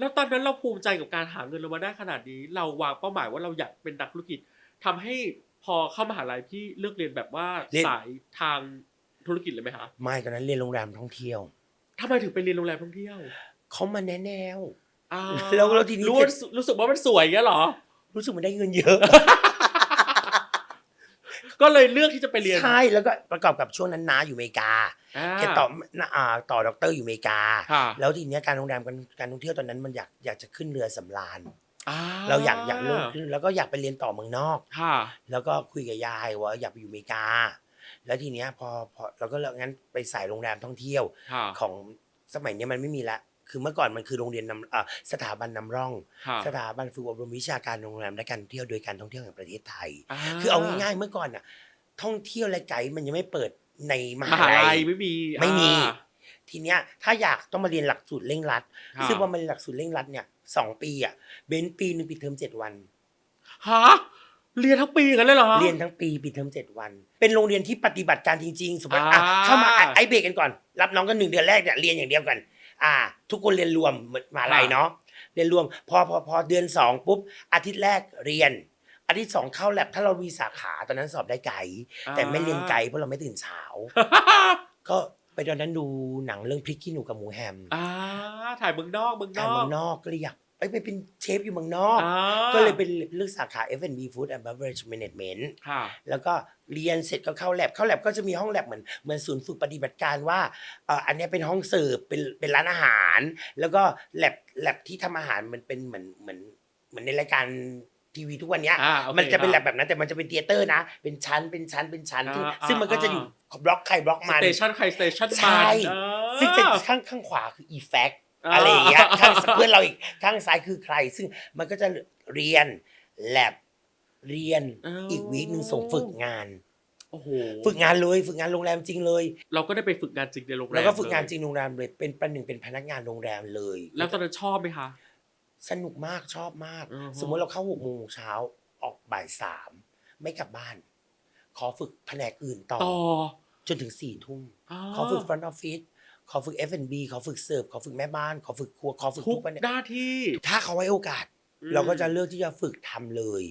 แล้วตอนนั้นเราภูมิใจกับการหาเงินเรามาได้ขนาดนี้ เราวางเป้าหมายว่าเราอยากเป็นนักธุรกิจทำให้พอเข้ามหาลัยพี่เลือกเรียนแบบว่าเรียนสายทางธุรกิจเลยไหมคะไม่ตอนนั้นเรียนโรงแรมท่องเที่ยวทำไมถึงไปเรียนโรงแรมท่องเที่ยวเขามาแนะแนวอ่าแล้วแล้วทีนี้รู้ว่ารู้สึกว่ามันสวยเงี้ยเหรอ รู้สึกมันได้เงินเยอะ ก็เลยเลือกที่จะไปเรียน ใช่แล้วก็ประกอบกับช่วงนั้นน้าอยู่อเมริกาอ่าแกต่ออ่าต่อด็อกเตอร์อยู่อเมริกาค่ะแล้วทีเนี้ยการโรงแรมการการท่องเที่ยวตอนนั้นมันอยากอยากจะขึ้นเรือสำราญอ่เราอยากอยากเริ่มขึ้นแล้วก็อยากไปเรียนต่อเมืองนอกค่ะแล้วก็คุยกับยายว่าอยากไปอยู่อเมริกา แล้วทีเนี้ยพอพอเราก็เลยงั้นไปสายโรงแรมท่องเที่ยวค่ะของสมัยเนี้ยมันไม่มีละ คือเมื่อก่อนมันคือโรงเรียนนำอ่าสถาบันนำร่อง ค่ะสถาบันฝึกอบรมวิชาการโรงแรมและการท่องเที่ยวโดยการท่องเที่ยวแห่งประเทศไทยาคือเอาง่ายๆเมื่อก่อนอะ ท่องเที่ยวและไกด์มันยังไม่เปิดในมมหาหาลัลัยย ไม่มีไม่มี อ่า ทีเนี้ยถ้าอยากต้องมาเรียนหลักสูตรเร่งรัดค่ะ ซึ่งพอมันหลักสูตรเร่งรัดเนี่ยสองปีอะเบนปีหนึ่งปิดเทอมเจ็ดวัน ฮะเรียนทั้งปีกันเลยเหรอเรียนทั้งปีปิดเทอมเจ็ดวัน เป็นโรงเรียนที่ปฏิบัติการจริง ๆ สมมติอ่าอะเข้ามาอะไอเบรกกันก่อน รับน้องกันหนึ่งเดือนแรกเนี่ยเรียนอย่างเดียวกัน อ่า ทุกคนเรียนรวมเหมือนมหาลัยเนาะเรียนรวม พอพอพอเดือนสองปุ๊บอาทิตย์แรกเรียน อาทิตย์สองเข้าแลบถ้าเรามีสาขาตอนนั้นสอบได้ไกด์แต่ไม่เรียนไกด์เพราะเราไม่ตื่นเช้าก็ไปตอนนั้นดูหนังเรื่องพริกขี้หนูกับหมูแฮมอ่าถ่ายเมืองนอกเมืองนถ่ายอเมืกองนอกก็เลยอยาก เอ้ยไปเป็นเชฟอยู่เมืองนอก อ่าก็เลยเป็นเลือกสาขา F&B Food and Beverage Management ค่ะแล้วก็เรียนเสร็จก็เข้าแลบเข้าแลบก็จะมีห้องแลบเหมือนเหมือนศูนย์ฝึกปฏิบัติการว่าเอ่ออันเนี้ยเป็นห้องเสิร์ฟเป็นเป็นร้านอาหาร แล้วก็แลบแลบที่ทำอาหารมันเป็นเหมือนเหมือนเหมือนในรายการทีวีทุกวันเนี้ย อ่าโอเคมันจะเป็นแลบค่ะแบบนั้นแต่มันจะเป็นเทเตอร์นะ เป็นชั้นเป็นชั้นเป็นชั้นซึ่งอ่าซึ่งมันก็จะอยู่บล็อกใครบล็อกสมันเตชันใครสเตชันใช่ มันอ่าซึ่งจะข้างข้างขวาคือ effect อะไรอย่างเงี้ยข้างเพื่อนเราอีกข้างซ้ายคือใคร ซึ่งมันก็จะเรียนแลบเรียนอ๋ออีอีกวีคหนึ่งส่งฝึกงาน โอ้โหฝึกงานเลย ฝึกงานโรงแรมจริงเลย เราก็ได้ไปฝึกงานจริงในโรงแรมแล้วก็ฝึกงานเลยจริงโรงแรมเลยเป็นประหนึ่งเป็นพนักงานโรงแรมเลยแล้วตอนนั้นชอบไหมคะ สนุกมากชอบมาก อือฮึ สมมติเราเข้าหกโมงเช้าออกบ่ายสามไม่กลับบ้าน ขอฝึกแผนกอื่นต่อ ต่อจนถึงสี่ทุ่มอ๋อขอฝึก front office ขอฝึก F&B ขอฝึกเสิร์ฟขอฝึกแม่บ้าน ขอฝึกครัวขอฝึกทุทุกกประเด็นหน้าที่ ถ้าเขาให้โอกาส อืม เราก็จะเลือกที่จะฝึกทำเลย